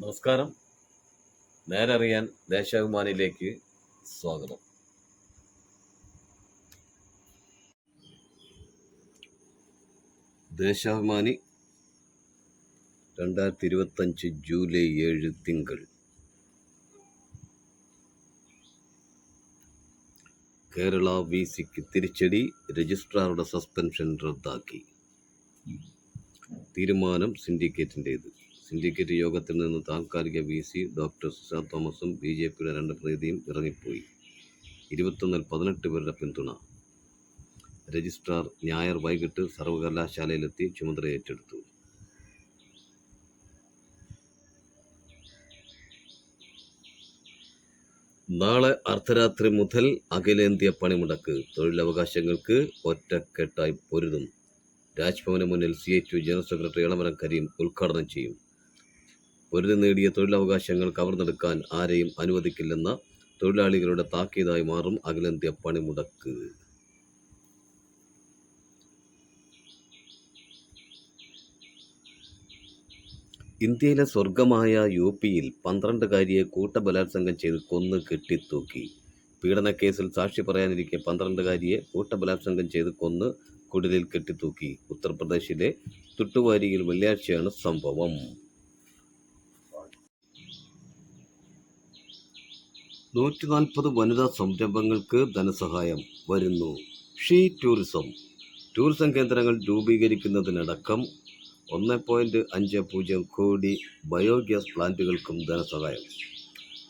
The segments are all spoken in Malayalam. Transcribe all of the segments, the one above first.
നമസ്കാരം. നേരറിയാൻ ദേശാഭിമാനിയിലേക്ക് സ്വാഗതം. ദേശാഭിമാനി രണ്ടായിരത്തി ഇരുപത്തഞ്ച് ജൂലൈ ഏഴ് തിങ്കൾ. കേരള വി സിക്ക് തിരിച്ചടി രജിസ്ട്രാറുടെ സസ്പെൻഷൻ റദ്ദാക്കി. തീരുമാനം സിൻഡിക്കേറ്റിന്റേത് സിൻഡിക്കേറ്റ് യോഗത്തിൽ നിന്ന് താൽക്കാലിക വി സി ഡോക്ടർ സുഷാ തോമസും ബി ജെ പിയുടെ രണ്ട് പ്രതിനിധിയും ഇറങ്ങിപ്പോയി. ഇരുപത്തൊന്നിൽ പതിനെട്ട് പേരുടെ പിന്തുണ. രജിസ്ട്രാർ ഞായർ വൈകിട്ട് സർവകലാശാലയിലെത്തി ചുമതല ഏറ്റെടുത്തു. നാളെ അർദ്ധരാത്രി മുതൽ അഖിലേന്ത്യാ പണിമുടക്ക്. തൊഴിലവകാശങ്ങൾക്ക് ഒറ്റക്കെട്ടായി പൊരുതും. രാജ്ഭവന് മുന്നിൽ C H general secretary Elamaram Kareem ഉദ്ഘാടനം ചെയ്യും. പൊരുതി നേടിയ തൊഴിലവകാശങ്ങൾ കവർന്നെടുക്കാൻ ആരെയും അനുവദിക്കില്ലെന്ന തൊഴിലാളികളുടെ താക്കീതായി മാറും അഖിലേന്ത്യ പണിമുടക്ക്. ഇന്ത്യയിലെ സ്വർഗമായ യു പിയിൽ പന്ത്രണ്ടുകാരിയെ കൂട്ടബലാത്സംഗം ചെയ്ത് കൊന്ന് കെട്ടിത്തൂക്കി. പീഡനക്കേസിൽ സാക്ഷി പറയാനിരിക്കെ പന്ത്രണ്ടുകാരിയെ കൂട്ടബലാത്സംഗം ചെയ്ത് കൊന്ന് കുടിലിൽ കെട്ടിത്തൂക്കി. ഉത്തർപ്രദേശിലെ തുട്ടുവാരിയിൽ വെള്ളിയാഴ്ചയാണ് സംഭവം. നൂറ്റി നാൽപ്പത് വനിതാ സംരംഭങ്ങൾക്ക് ധനസഹായം വരുന്നു. She tourism. ടൂറിസം കേന്ദ്രങ്ങൾ രൂപീകരിക്കുന്നതിനടക്കം ഒന്ന് പോയിന്റ് അഞ്ച് പൂജ്യം കോടി ബയോഗ്യാസ് പ്ലാന്റുകൾക്കും ധനസഹായം.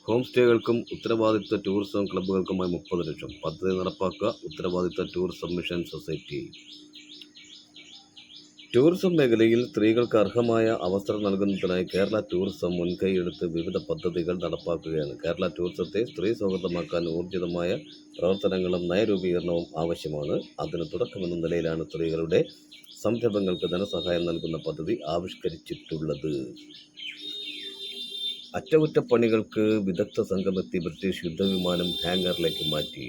ഹോം സ്റ്റേകൾക്കും ഉത്തരവാദിത്ത ടൂറിസം ക്ലബ്ബുകൾക്കുമായി മുപ്പത് ലക്ഷം. പദ്ധതി നടപ്പാക്കുക ഉത്തരവാദിത്ത ടൂറിസം മിഷൻ സൊസൈറ്റി. ടൂറിസം മേഖലയിൽ സ്ത്രീകൾക്ക് അർഹമായ അവസരം നൽകുന്നതിനായി കേരള ടൂറിസം മുൻകൈയെടുത്ത് വിവിധ പദ്ധതികൾ നടപ്പാക്കുകയാണ്. കേരള ടൂറിസത്തെ സ്ത്രീ സൗഹൃദമാക്കാൻ ഊർജിതമായ പ്രവർത്തനങ്ങളും നയരൂപീകരണവും ആവശ്യമാണ്. അതിന് തുടക്കമെന്ന നിലയിലാണ് സ്ത്രീകളുടെ സംരംഭങ്ങൾക്ക് ധനസഹായം നൽകുന്ന പദ്ധതി ആവിഷ്കരിച്ചിട്ടുള്ളത്. അറ്റകുറ്റപ്പണികൾക്ക് വിദഗ്ധ സംഘമെത്തി ബ്രിട്ടീഷ് യുദ്ധവിമാനം ഹാങ്ങറിലേക്ക് മാറ്റി.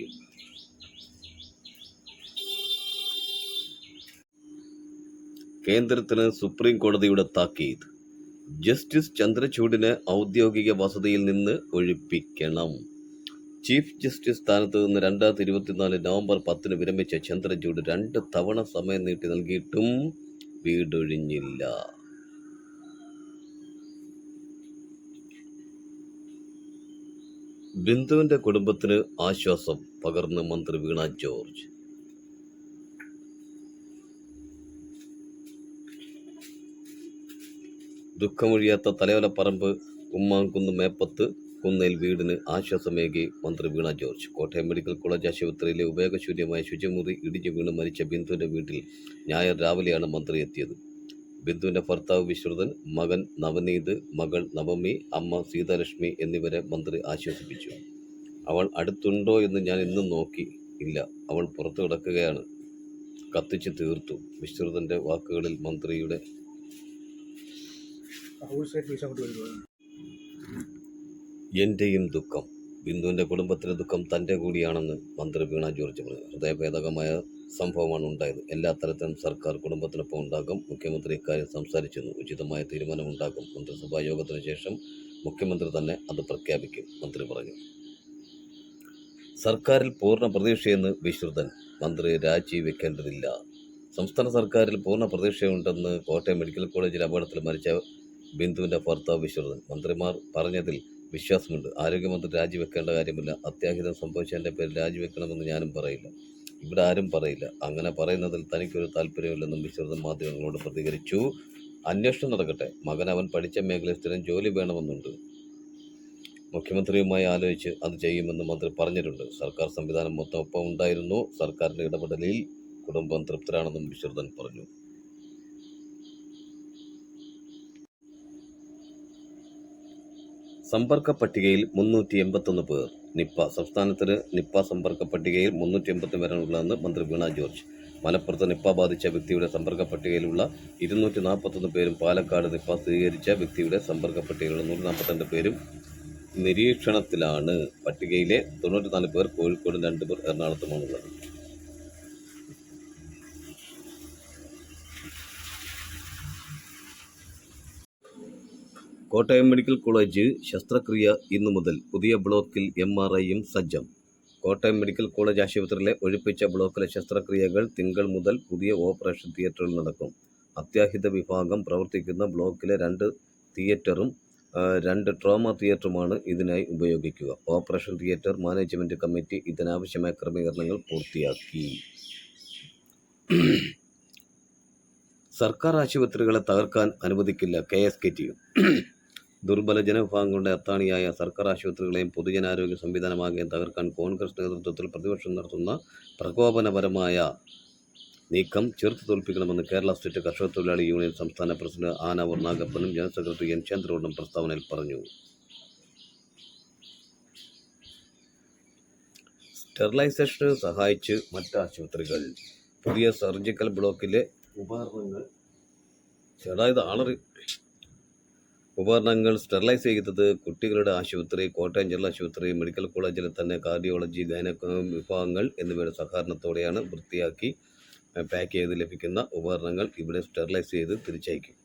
കേന്ദ്രത്തിന് സുപ്രീം കോടതിയുടെ താക്കീത്. ജസ്റ്റിസ് ചന്ദ്രചൂഡിനെ ഔദ്യോഗിക വസതിയിൽ നിന്ന് ഒഴിപ്പിക്കണം. ചീഫ് ജസ്റ്റിസ് സ്ഥാനത്ത് നിന്ന് രണ്ടായിരത്തി ഇരുപത്തിനാല് നവംബർ പത്തിന് വിരമിച്ച ചന്ദ്രചൂഡ് രണ്ട് തവണ സമയം നീട്ടി നൽകിയിട്ടും വീടൊഴിഞ്ഞില്ല. ബിന്ദുവിന്റെ കുടുംബത്തിന് ആശ്വാസം പകർന്ന് മന്ത്രി വീണ ജോർജ്. ദുഃഖമൊഴിയാത്ത തലയോലപ്പറമ്പ് ഉമ്മാൻകുന്ന് മേപ്പത്ത് കുന്നേൽ വീടിന് ആശ്വാസമേകി മന്ത്രി Veena George. Kottayam medical college ആശുപത്രിയിലെ ഉപയോഗശൂന്യമായ ശുചിമുറി ഇടിഞ്ഞു വീണ് മരിച്ച ബിന്ദുവിന്റെ വീട്ടിൽ ഞായർ രാവിലെയാണ് മന്ത്രി എത്തിയത്. ബിന്ദുവിന്റെ ഭർത്താവ് വിശ്രുതൻ മകൻ നവനീത് മകൾ നവമി അമ്മ സീതാലക്ഷ്മി എന്നിവരെ മന്ത്രി ആശ്വസിപ്പിച്ചു. അവൾ അടുത്തുണ്ടോ എന്ന് ഞാൻ ഇന്നും നോക്കി ഇല്ല. അവൾ പുറത്തു കിടക്കുകയാണ്. കത്തിച്ച് തീർത്തു. വിശ്രുതന്റെ വാക്കുകളിൽ മന്ത്രിയുടെ വരുന്നത് എന്റെയും ദുഃഖം ബിന്ദുവിന്റെ കുടുംബത്തിലെ ദുഃഖം തന്റെ കൂടിയാണെന്ന് മന്ത്രി വീണ ജോർജ് പറഞ്ഞു. ഹൃദയഭേദകമായ സംഭവമാണ് ഉണ്ടായത്. എല്ലാ തരത്തിലും സർക്കാർ കുടുംബത്തിനൊപ്പം ഉണ്ടാകും. മുഖ്യമന്ത്രി ഇക്കാര്യം സംസാരിച്ചിരുന്നു. ഉചിതമായ തീരുമാനമുണ്ടാകും. മന്ത്രിസഭാ യോഗത്തിന് ശേഷം മുഖ്യമന്ത്രി തന്നെ അത് പ്രഖ്യാപിക്കും മന്ത്രി പറഞ്ഞു. സർക്കാരിൽ പൂർണ പ്രതീക്ഷയെന്ന് വിശ്രുതൻ മന്ത്രി രാജിവെക്കേണ്ടതില്ല. സംസ്ഥാന സർക്കാരിൽ പൂർണ പ്രതീക്ഷയുണ്ടെന്ന് കോട്ടയം മെഡിക്കൽ കോളേജിൽ അപകടത്തിൽ മരിച്ച ബിന്ദുവിന്റെ ഭർത്താവ് വിശ്വനാഥൻ മന്ത്രിമാർ പറഞ്ഞതിൽ വിശ്വാസമുണ്ട്. ആരോഗ്യമന്ത്രി രാജിവെക്കേണ്ട കാര്യമില്ല. അത്യാഹിതം സംഭവിച്ചതിന്റെ പേരിൽ രാജിവെക്കണമെന്ന് ഞാനും പറയില്ല. ഇവിടെ ആരും പറയില്ല. അങ്ങനെ പറയുന്നതിൽ തനിക്കൊരു താല്പര്യമില്ലെന്നും വിശ്വനാഥൻ മാധ്യമങ്ങളോട് പ്രതികരിച്ചു. അന്വേഷണം നടക്കട്ടെ. മകൻ അവൻ പഠിച്ച മേഖലയിൽ സ്ഥിരം ജോലി വേണമെന്നുണ്ട്. മുഖ്യമന്ത്രിയുമായി ആലോചിച്ച് അത് ചെയ്യുമെന്ന് മന്ത്രി പറഞ്ഞിട്ടുണ്ട്. സർക്കാർ സംവിധാനം മൊത്തം ഒപ്പം ഉണ്ടായിരുന്നു. സർക്കാരിന്റെ ഇടപെടലിൽ കുടുംബം തൃപ്തരാണെന്നും വിശ്വനാഥൻ പറഞ്ഞു. സമ്പർക്ക പട്ടികയിൽ മുന്നൂറ്റി എൺപത്തൊന്ന് പേർ. നിപ്പ സംസ്ഥാനത്തിന് നിപ്പ സമ്പർക്ക പട്ടികയിൽ മുന്നൂറ്റി എൺപത്തി പേരാണുള്ളതെന്ന് മന്ത്രി വീണ ജോർജ്. മലപ്പുറത്ത് നിപ്പ ബാധിച്ച വ്യക്തിയുടെ സമ്പർക്ക പട്ടികയിലുള്ള ഇരുന്നൂറ്റി നാൽപ്പത്തൊന്ന് പേരും പാലക്കാട് നിപ്പ സ്ഥിരീകരിച്ച വ്യക്തിയുടെ സമ്പർക്ക പട്ടികയിലുള്ള നൂറ്റി നാൽപ്പത്തിരണ്ട് പേരും നിരീക്ഷണത്തിലാണ്. പട്ടികയിലെ തൊണ്ണൂറ്റിനാല് പേർ കോഴിക്കോടും രണ്ട് പേർ എറണാകുളത്തുമാണുള്ളത്. കോട്ടയം മെഡിക്കൽ കോളേജ് ശസ്ത്രക്രിയ ഇന്നു മുതൽ പുതിയ ബ്ലോക്കിൽ എം ആർ ഐയും സജ്ജം. കോട്ടയം മെഡിക്കൽ കോളേജ് ആശുപത്രിയിലെ ഒഴിപ്പിച്ച ബ്ലോക്കിലെ ശസ്ത്രക്രിയകൾ തിങ്കൾ മുതൽ പുതിയ ഓപ്പറേഷൻ തിയേറ്ററിൽ നടക്കും. അത്യാഹിത വിഭാഗം പ്രവർത്തിക്കുന്ന ബ്ലോക്കിലെ രണ്ട് തിയേറ്ററും രണ്ട് ട്രോമ തിയേറ്ററുമാണ് ഇതിനായി ഉപയോഗിക്കുക. ഓപ്പറേഷൻ തിയേറ്റർ മാനേജ്മെന്റ് കമ്മിറ്റി ഇതിനാവശ്യമായ ക്രമീകരണങ്ങൾ പൂർത്തിയാക്കി. സർക്കാർ ആശുപത്രികളെ തകർക്കാൻ അനുവദിക്കില്ല കെ എസ് കെ ടി ദുർബല ജനവിഭാഗങ്ങളുടെ അത്താണിയായ സർക്കാർ ആശുപത്രികളെയും പൊതുജനാരോഗ്യ സംവിധാനമാകുകയും തകർക്കാൻ കോൺഗ്രസ് നേതൃത്വത്തിൽ പ്രതിപക്ഷം നടത്തുന്ന പ്രകോപനപരമായ നീക്കം ചെറുത്തു തോൽപ്പിക്കണമെന്ന് കേരള സ്റ്റേറ്റ് കർഷക തൊഴിലാളി യൂണിയൻ സംസ്ഥാന പ്രസിഡന്റ് ആനാവൂർ നാഗപ്പനും ജനറൽ സെക്രട്ടറി എൻ ചന്ദ്രോടും പ്രസ്താവനയിൽ പറഞ്ഞു. സ്റ്റെറിലൈസേഷന് സഹായിച്ച് മറ്റ് ആശുപത്രികൾ. പുതിയ സർജിക്കൽ ബ്ലോക്കിലെ ഉപകരണങ്ങൾ. ചേട്ടാ ഇത് ആളറി ഉപകരണങ്ങൾ സ്റ്റെറിലൈസ് ചെയ്തത് കുട്ടികളുടെ ആശുപത്രി കോട്ടയം ജില്ലാ ആശുപത്രി മെഡിക്കൽ കോളേജിലെ തന്നെ കാർഡിയോളജി ഗൈന വിഭാഗങ്ങൾ എന്നിവയുടെ സഹകരണത്തോടെയാണ് വൃത്തിയാക്കി പാക്ക് ചെയ്ത് ലഭിക്കുന്ന ഉപകരണങ്ങൾ ഇവിടെ സ്റ്റെറിലൈസ് ചെയ്ത് തിരിച്ചയക്കും.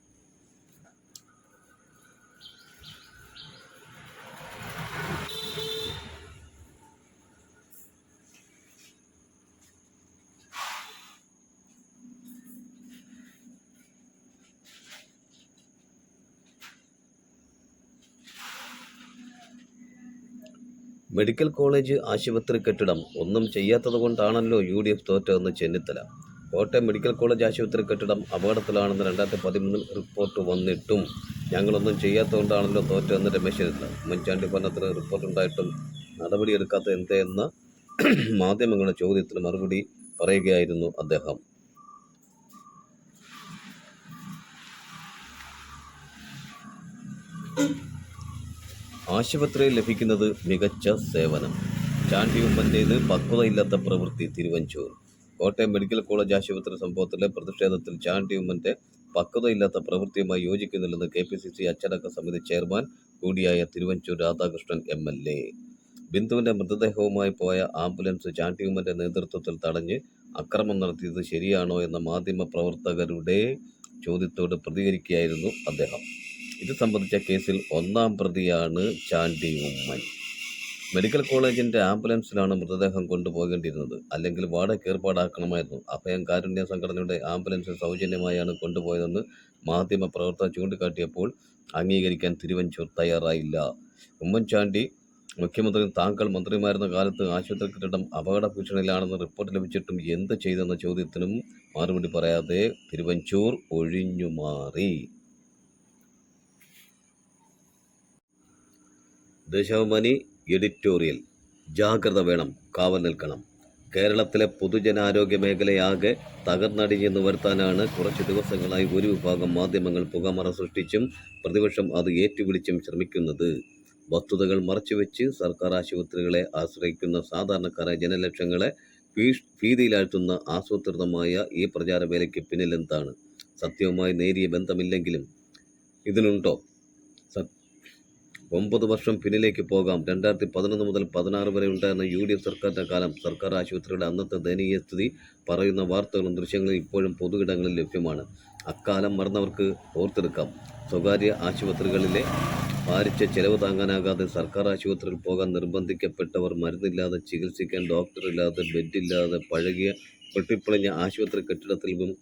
മെഡിക്കൽ കോളേജ് ആശുപത്രി കെട്ടിടം ഒന്നും ചെയ്യാത്തതുകൊണ്ടാണല്ലോ യു ഡി എഫ് തോറ്റതെന്ന് ചെന്നിത്തല. കോട്ടയം മെഡിക്കൽ കോളേജ് ആശുപത്രി കെട്ടിടം അപകടത്തിലാണെന്ന് രണ്ടായിരത്തി പതിമൂന്നിൽ റിപ്പോർട്ട് വന്നിട്ടും ഞങ്ങളൊന്നും ചെയ്യാത്തതുകൊണ്ടാണല്ലോ തോറ്റതെന്ന് രമേശ് ചെന്നിത്തല. ഉമ്മൻചാണ്ടി ഭരണത്തിന് റിപ്പോർട്ടുണ്ടായിട്ടും നടപടിയെടുക്കാത്ത എന്തെന്ന മാധ്യമങ്ങളുടെ ചോദ്യത്തിന് മറുപടി പറയുകയായിരുന്നു അദ്ദേഹം. ആശുപത്രിയിൽ ലഭിക്കുന്നത് മികച്ച സേവനം. ചാണ്ടി ഉമ്മന്റേത് പക്വതയില്ലാത്ത പ്രവൃത്തി തിരുവഞ്ചൂർ. കോട്ടയം മെഡിക്കൽ കോളേജ് ആശുപത്രി സംഭവത്തിലെ പ്രതിഷേധത്തിൽ ചാണ്ടി ഉമ്മന്റെ പക്വതയില്ലാത്ത പ്രവൃത്തിയുമായി യോജിക്കുന്നില്ലെന്ന് കെ പി സി സി അച്ചടക്ക സമിതി ചെയർമാൻ കൂടിയായ Thiruvanchoor Radhakrishnan M L A. ബിന്ദുവിന്റെ മൃതദേഹവുമായി പോയ ആംബുലൻസ് ചാണ്ടി ഉമ്മന്റെ നേതൃത്വത്തിൽ തടഞ്ഞ് അക്രമം നടത്തിയത് ശരിയാണോ എന്ന മാധ്യമ പ്രവർത്തകരുടെ ചോദ്യത്തോട് പ്രതികരിക്കുകയായിരുന്നു അദ്ദേഹം. ഇത് സംബന്ധിച്ച കേസിൽ ഒന്നാം പ്രതിയാണ് ചാണ്ടി ഉമ്മൻ. മെഡിക്കൽ കോളേജിന്റെ ആംബുലൻസിലാണ് മൃതദേഹം കൊണ്ടുപോകേണ്ടിയിരുന്നത്. അല്ലെങ്കിൽ വാടക ഏർപ്പാടാക്കണമായിരുന്നു. അഭയം കാരുണ്യ സംഘടനയുടെ ആംബുലൻസ് സൗജന്യമായാണ് കൊണ്ടുപോയതെന്ന് മാധ്യമ പ്രവർത്തകർ ചൂണ്ടിക്കാട്ടിയപ്പോൾ അംഗീകരിക്കാൻ തിരുവഞ്ചൂർ തയ്യാറായില്ല. ഉമ്മൻചാണ്ടി മുഖ്യമന്ത്രി താങ്കൾ മന്ത്രിമാരുന്ന കാലത്ത് ആശുപത്രി കെട്ടിടം അപകട ഭീഷണിയിലാണെന്ന് റിപ്പോർട്ട് ലഭിച്ചിട്ടും എന്ത് ചെയ്തെന്ന ചോദ്യത്തിനും മറുപടി പറയാതെ തിരുവഞ്ചൂർ ഒഴിഞ്ഞുമാറി. ദേശാഭിമാനി എഡിറ്റോറിയൽ. ജാഗ്രത വേണം കാവൽ നിൽക്കണം. കേരളത്തിലെ പൊതുജനാരോഗ്യ മേഖലയാകെ തകർന്നടിഞ്ഞെന്ന് വരുത്താനാണ് കുറച്ച് ദിവസങ്ങളായി ഒരു വിഭാഗം മാധ്യമങ്ങൾ പുകമറ സൃഷ്ടിച്ചും പ്രതിപക്ഷം അത് ഏറ്റുപിടിച്ചും ശ്രമിക്കുന്നത്. വസ്തുതകൾ മറച്ചുവെച്ച് സർക്കാർ ആശുപത്രികളെ ആശ്രയിക്കുന്ന സാധാരണക്കാരെ ജനലക്ഷങ്ങളെ ഭീഷ് ഭീതിയിലാഴ്ത്തുന്ന ആസൂത്രിതമായ ഈ പ്രചാരവേലയ്ക്ക് പിന്നിലെന്താണ്? സത്യവുമായി നേരിയ ബന്ധമില്ലെങ്കിലും ഇതിനുണ്ടോ? ഒമ്പത് വർഷം പിന്നിലേക്ക് പോകാം. രണ്ടായിരത്തി പതിനൊന്ന് മുതൽ പതിനാറ് വരെ ഉണ്ടായിരുന്ന യു ഡി എഫ് സർക്കാരിന്റെ കാലം സർക്കാർ ആശുപത്രിയുടെ അന്നത്തെ ദയനീയ സ്ഥിതി പറയുന്ന വാർത്തകളും ദൃശ്യങ്ങളും ഇപ്പോഴും പൊതുയിടങ്ങളിൽ ലഭ്യമാണ്. അക്കാലം മറന്നവർക്ക് ഓർത്തെടുക്കാം. സ്വകാര്യ ആശുപത്രികളിലെ ഭാരിച്ച ചെലവ് താങ്ങാനാകാതെ സർക്കാർ ആശുപത്രിയിൽ പോകാൻ നിർബന്ധിക്കപ്പെട്ടവർ മരുന്നില്ലാതെ ചികിത്സിക്കാൻ ഡോക്ടറില്ലാതെ ബെഡില്ലാതെ പഴകിയ പൊട്ടിപ്പൊളിഞ്ഞ ആശുപത്രി കെട്ടിടത്തിലും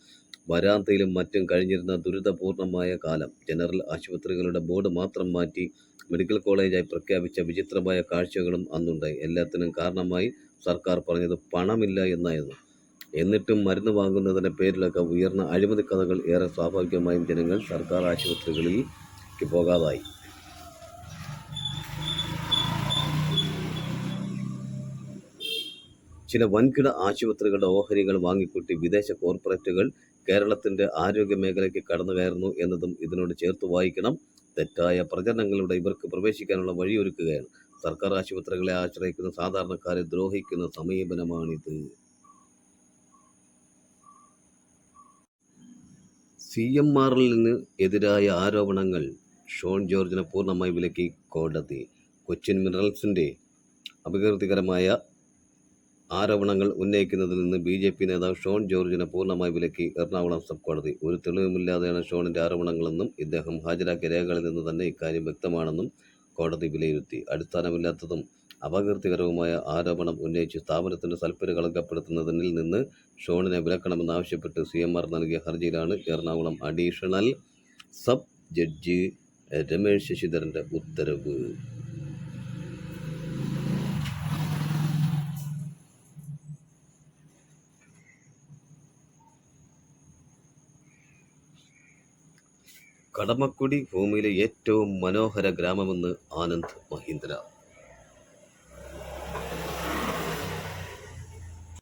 വരാന്തയിലും മറ്റും കഴിഞ്ഞിരുന്ന ദുരിതപൂർണമായ കാലം. ജനറൽ ആശുപത്രികളുടെ ബോർഡ് മാത്രം മാറ്റി മെഡിക്കൽ കോളേജായി പ്രഖ്യാപിച്ച വിചിത്രമായ കാഴ്ചകളും അന്നുണ്ടായി എല്ലാത്തിനും കാരണമായി സർക്കാർ പറഞ്ഞത് പണമില്ല എന്നായിരുന്നു. എന്നിട്ടും മരുന്ന് വാങ്ങുന്നതിന്റെ പേരിലൊക്കെ ഉയർന്ന അഴിമതി കഥകൾ ഏറെ സ്വാഭാവികമായും ജനങ്ങൾ സർക്കാർ ആശുപത്രികളിലേക്ക് പോകാതായി. ചില വൻകിട ആശുപത്രികളുടെ ഓഹരികൾ വാങ്ങിക്കൂട്ടി വിദേശ കോർപ്പറേറ്റുകൾ കേരളത്തിന്റെ ആരോഗ്യ മേഖലയ്ക്ക് കടന്നു കയറുന്നു എന്നതും ഇതിനോട് ചേർത്ത് വായിക്കണം. തെറ്റായ പ്രചരണങ്ങളിലൂടെ ഇവർക്ക് പ്രവേശിക്കാനുള്ള വഴിയൊരുക്കുകയാണ്. സർക്കാർ ആശുപത്രികളെ ആശ്രയിക്കുന്ന സാധാരണക്കാരെ ദ്രോഹിക്കുന്ന സമീപനമാണിത്. സി എം ആറിൽ നിന്ന് എതിരായ ആരോപണങ്ങൾ. ഷോൺ ജോർജിനെ പൂർണമായി വിലക്കി കോടതി. കൊച്ചിൻ മിനറൽസിന്റെ അപകീർത്തികരമായ ആരോപണങ്ങൾ ഉന്നയിക്കുന്നതിൽ നിന്ന് ബി ജെ പി നേതാവ് ഷോൺ ജോർജിനെ പൂർണമായി വിലക്കി എറണാകുളം സബ് കോടതി. ഒരു തെളിവുമില്ലാതെയാണ് ഷോണിന്റെ ആരോപണങ്ങളെന്നും ഇദ്ദേഹം ഹാജരാക്കിയ രേഖകളിൽ നിന്ന് തന്നെ ഇക്കാര്യം വ്യക്തമാണെന്നും കോടതി വിലയിരുത്തി. അടിസ്ഥാനമില്ലാത്തതും അപകീർത്തികരവുമായ ആരോപണം ഉന്നയിച്ച് സ്ഥാപനത്തിന്റെ സൽപ്പേര് കളങ്കപ്പെടുത്തുന്നതിൽ നിന്ന് ഷോണിനെ വിലക്കണമെന്നാവശ്യപ്പെട്ട് സി എം ആർ നൽകിയ ഹർജിയിലാണ് Ernakulam additional sub judge Ramesh ശശിധരന്റെ ഉത്തരവ്. കടമക്കുടി ഭൂമിയിലെ ഏറ്റവും മനോഹര ഗ്രാമമെന്ന് ആനന്ദ് മഹീന്ദ്ര.